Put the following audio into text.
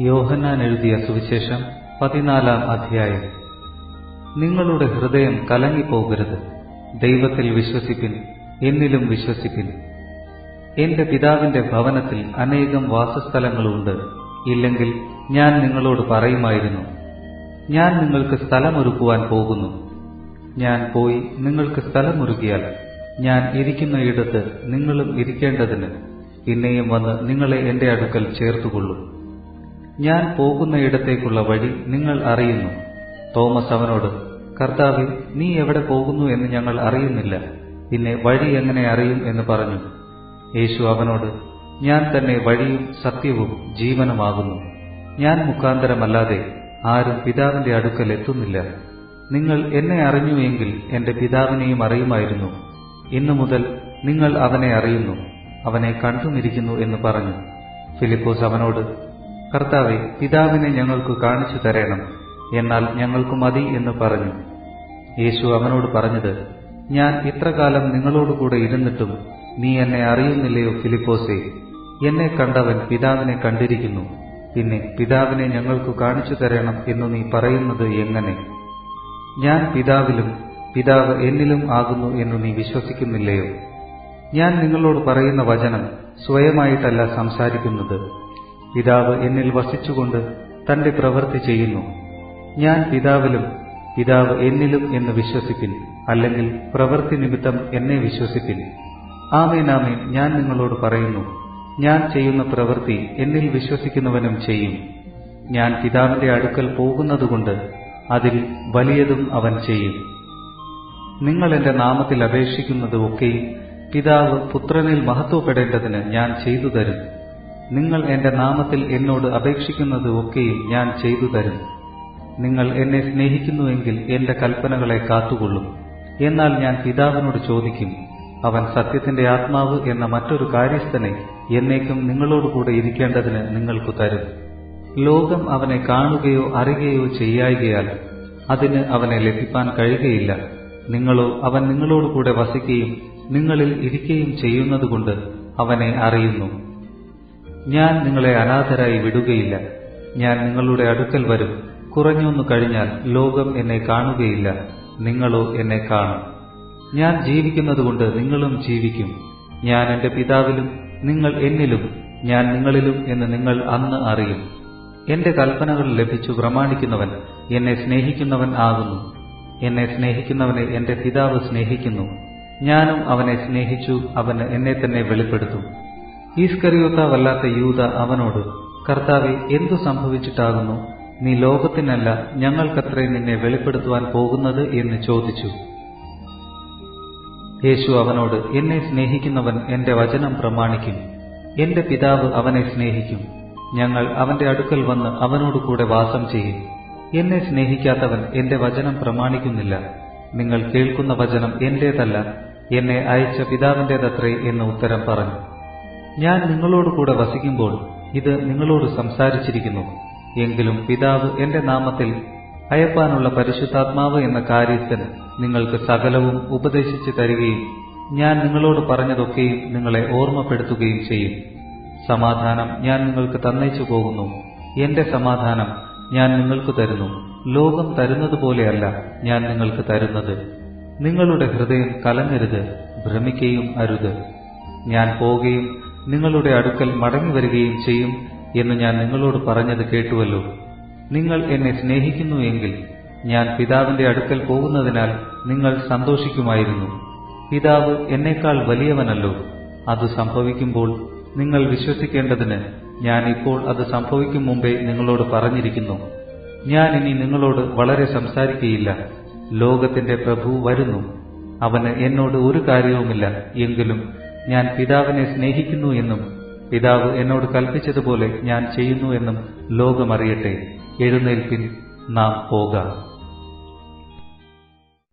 യോഹന്നാൻ എഴുതിയ സുവിശേഷം പതിനാലാം അധ്യായം. നിങ്ങളുടെ ഹൃദയം കലങ്ങിപ്പോകരുത്. ദൈവത്തിൽ വിശ്വസിപ്പിൻ എന്നിലും വിശ്വസിപ്പിൻ. എന്റെ പിതാവിന്റെ ഭവനത്തിൽ അനേകം വാസസ്ഥലങ്ങളുണ്ട്. ഇല്ലെങ്കിൽ ഞാൻ നിങ്ങളോട് പറയുമായിരുന്നു ഞാൻ നിങ്ങൾക്ക് സ്ഥലമൊരുക്കുവാൻ പോകുന്നു. ഞാൻ പോയി നിങ്ങൾക്ക് സ്ഥലമൊരുക്കിയാൽ ഞാൻ ഇരിക്കുന്ന ഇടത്ത് നിങ്ങളും ഇരിക്കേണ്ടതിന്. പിന്നെയും വന്ന് നിങ്ങളെ എന്റെ അടുക്കൽ ചേർത്തുകൊള്ളും. ഞാൻ പോകുന്ന ഇടത്തേക്കുള്ള വഴി നിങ്ങൾ അറിയുന്നു. തോമസ് അവനോട് കർത്താവെ നീ എവിടെ പോകുന്നു എന്ന് ഞങ്ങൾ അറിയുന്നില്ല. പിന്നെ വഴി എങ്ങനെ അറിയും എന്ന് പറഞ്ഞു. യേശു അവനോട് ഞാൻ തന്നെ വഴിയും സത്യവും ജീവനുമാകുന്നു. ഞാൻ മുഖാന്തരമല്ലാതെ ആരും പിതാവിന്റെ അടുക്കൽ എത്തുന്നില്ല. നിങ്ങൾ എന്നെ അറിഞ്ഞുവെങ്കിൽ എന്റെ പിതാവിനെയും അറിയുമായിരുന്നു. ഇന്നു മുതൽ നിങ്ങൾ അവനെ അറിയുന്നു. അവനെ കണ്ടുമിരിക്കുന്നു എന്ന് പറഞ്ഞു. ഫിലിപ്പോസ് അവനോട് കർത്താവെ പിതാവിനെ ഞങ്ങൾക്ക് കാണിച്ചു തരണം. എന്നാൽ ഞങ്ങൾക്ക് മതി എന്ന് പറഞ്ഞു. യേശു അവനോട് പറഞ്ഞത് ഞാൻ ഇത്രകാലം നിങ്ങളോടുകൂടെ ഇരുന്നിട്ടും നീ എന്നെ അറിയുന്നില്ലയോ ഫിലിപ്പോസേ? എന്നെ കണ്ടവൻ പിതാവിനെ കണ്ടിരിക്കുന്നു. പിന്നെ പിതാവിനെ ഞങ്ങൾക്ക് കാണിച്ചു തരണം എന്ന് നീ പറയുന്നത് എങ്ങനെ? ഞാൻ പിതാവിലും പിതാവ് എന്നിലും ആകുന്നു എന്ന് നീ വിശ്വസിക്കുന്നില്ലയോ? ഞാൻ നിങ്ങളോട് പറയുന്ന വചനം സ്വയമായിട്ടല്ല സംസാരിക്കുന്നത്. പിതാവ് എന്നിൽ വസിച്ചുകൊണ്ട് തന്റെ പ്രവൃത്തി ചെയ്യുന്നു. ഞാൻ പിതാവിലും പിതാവ് എന്നിലും എന്ന് വിശ്വസിപ്പിൻ അല്ലെങ്കിൽ പ്രവൃത്തി നിമിത്തം എന്നെ വിശ്വസിപ്പിൻ. ആമേനാമേൻ ഞാൻ നിങ്ങളോട് പറയുന്നു ഞാൻ ചെയ്യുന്ന പ്രവൃത്തി എന്നിൽ വിശ്വസിക്കുന്നവനും ചെയ്യും. ഞാൻ പിതാവിന്റെ അടുക്കൽ പോകുന്നതുകൊണ്ട് അതിൽ വലിയതും അവൻ ചെയ്യും. നിങ്ങൾ എന്റെ നാമത്തിൽ അപേക്ഷിക്കുന്നത് ഒക്കെയും പിതാവ് പുത്രനിൽ മഹത്വപ്പെടേണ്ടതിന് ഞാൻ ചെയ്തു തരും. നിങ്ങൾ എന്റെ നാമത്തിൽ എന്നോട് അപേക്ഷിക്കുന്നത് ഒക്കെയും ഞാൻ ചെയ്തു തരും. നിങ്ങൾ എന്നെ സ്നേഹിക്കുന്നുവെങ്കിൽ എന്റെ കൽപ്പനകളെ കാത്തുകൊള്ളും. എന്നാൽ ഞാൻ പിതാവിനോട് ചോദിക്കും അവൻ സത്യത്തിന്റെ ആത്മാവ് എന്ന മറ്റൊരു കാര്യസ്ഥനെ എന്നേക്കും നിങ്ങളോടുകൂടെ ഇരിക്കേണ്ടതിന് നിങ്ങൾക്ക് തരും. ലോകം അവനെ കാണുകയോ അറിയുകയോ ചെയ്യായികയാൽ അതിന് അവനെ ലഭിപ്പാൻ കഴിയുകയില്ല. നിങ്ങളോ അവൻ നിങ്ങളോടുകൂടെ വസിക്കുകയും നിങ്ങളിൽ ഇരിക്കുകയും ചെയ്യുന്നതുകൊണ്ട് അവനെ അറിയുന്നു. ഞാൻ നിങ്ങളെ അനാഥരായി വിടുകയില്ല. ഞാൻ നിങ്ങളുടെ അടുക്കൽ വരും. കുറഞ്ഞൊന്നു കഴിഞ്ഞാൽ ലോകം എന്നെ കാണുകയില്ല. നിങ്ങളോ എന്നെ കാണും. ഞാൻ ജീവിക്കുന്നതുകൊണ്ട് നിങ്ങളും ജീവിക്കും. ഞാൻ എന്റെ പിതാവിലും നിങ്ങൾ എന്നിലും ഞാൻ നിങ്ങളിലും എന്ന് നിങ്ങൾ അന്ന് അറിയും. എന്റെ കൽപ്പനകൾ ലഭിച്ചു പ്രമാണിക്കുന്നവൻ എന്നെ സ്നേഹിക്കുന്നവൻ ആകുന്നു. എന്നെ സ്നേഹിക്കുന്നവനെ എന്റെ പിതാവ് സ്നേഹിക്കുന്നു. ഞാനും അവനെ സ്നേഹിച്ചു അവന് എന്നെ തന്നെ വെളിപ്പെടുത്തും. ഈസ്കറിയോത്താവല്ലാത്ത യൂത അവനോട് കർത്താവെ എന്തു സംഭവിച്ചിട്ടാകുന്നു? നീ ലോകത്തിനല്ല ഞങ്ങൾക്കത്രേ നിന്നെ വെളിപ്പെടുത്തുവാൻ പോകുന്നത്? എന്ന് ചോദിച്ചു. യേശു അവനോട് എന്നെ സ്നേഹിക്കുന്നവൻ എന്റെ വചനം പ്രമാണിക്കും. എന്റെ പിതാവ് അവനെ സ്നേഹിക്കും. ഞങ്ങൾ അവന്റെ അടുക്കൽ വന്ന് അവനോട് കൂടെ വാസം ചെയ്യും. എന്നെ സ്നേഹിക്കാത്തവൻ എന്റെ വചനം പ്രമാണിക്കുന്നില്ല. നിങ്ങൾ കേൾക്കുന്ന വചനം എന്റേതല്ല. എന്നെ അയച്ച പിതാവിന്റേതത്രേ എന്ന് ഉത്തരം പറഞ്ഞു. ഞാൻ നിങ്ങളോട് കൂടെ വസിക്കുമ്പോൾ ഇത് നിങ്ങളോട് സംസാരിച്ചിരിക്കുന്നു. എങ്കിലും പിതാവ് എന്റെ നാമത്തിൽ അയപ്പാനുള്ള പരിശുദ്ധാത്മാവ് എന്ന കാര്യത്തിന് നിങ്ങൾക്ക് സകലവും ഉപദേശിച്ചു തരികയും ഞാൻ നിങ്ങളോട് പറഞ്ഞതൊക്കെയും നിങ്ങളെ ഓർമ്മപ്പെടുത്തുകയും ചെയ്യും. സമാധാനം ഞാൻ നിങ്ങൾക്ക് തന്നയിച്ചു പോകുന്നു. എന്റെ സമാധാനം ഞാൻ നിങ്ങൾക്ക് തരുന്നു. ലോകം തരുന്നത് പോലെയല്ല ഞാൻ നിങ്ങൾക്ക് തരുന്നത്. നിങ്ങളുടെ ഹൃദയം കലങ്ങരുത് ഭ്രമിക്കുകയും അരുത്. ഞാൻ പോവുകയും നിങ്ങളുടെ അടുക്കൽ മടങ്ങി വരികയും ചെയ്യും എന്ന് ഞാൻ നിങ്ങളോട് പറഞ്ഞത് കേട്ടുവല്ലോ. നിങ്ങൾ എന്നെ സ്നേഹിക്കുന്നു എങ്കിൽ ഞാൻ പിതാവിന്റെ അടുക്കൽ പോകുന്നതിനാൽ നിങ്ങൾ സന്തോഷിക്കുമായിരുന്നു. പിതാവ് എന്നേക്കാൾ വലിയവനല്ലോ. അത് സംഭവിക്കുമ്പോൾ നിങ്ങൾ വിശ്വസിക്കേണ്ടതിന് ഞാൻ ഇപ്പോൾ അത് സംഭവിക്കും മുമ്പേ നിങ്ങളോട് പറഞ്ഞിരിക്കുന്നു. ഞാൻ ഇനി നിങ്ങളോട് വളരെ സംസാരിക്കുകയില്ല ലോകത്തിന്റെ പ്രഭു വരുന്നു. അവന് എന്നോട് ഒരു കാര്യവുമില്ല. എങ്കിലും ഞാൻ പിതാവിനെ സ്നേഹിക്കുന്നു എന്നും പിതാവ് എന്നോട് കൽപ്പിച്ചതുപോലെ ഞാൻ ചെയ്യുന്നു എന്നും ലോകമറിയട്ടെ. എഴുന്നേൽപ്പിൻ നാം പോകാം.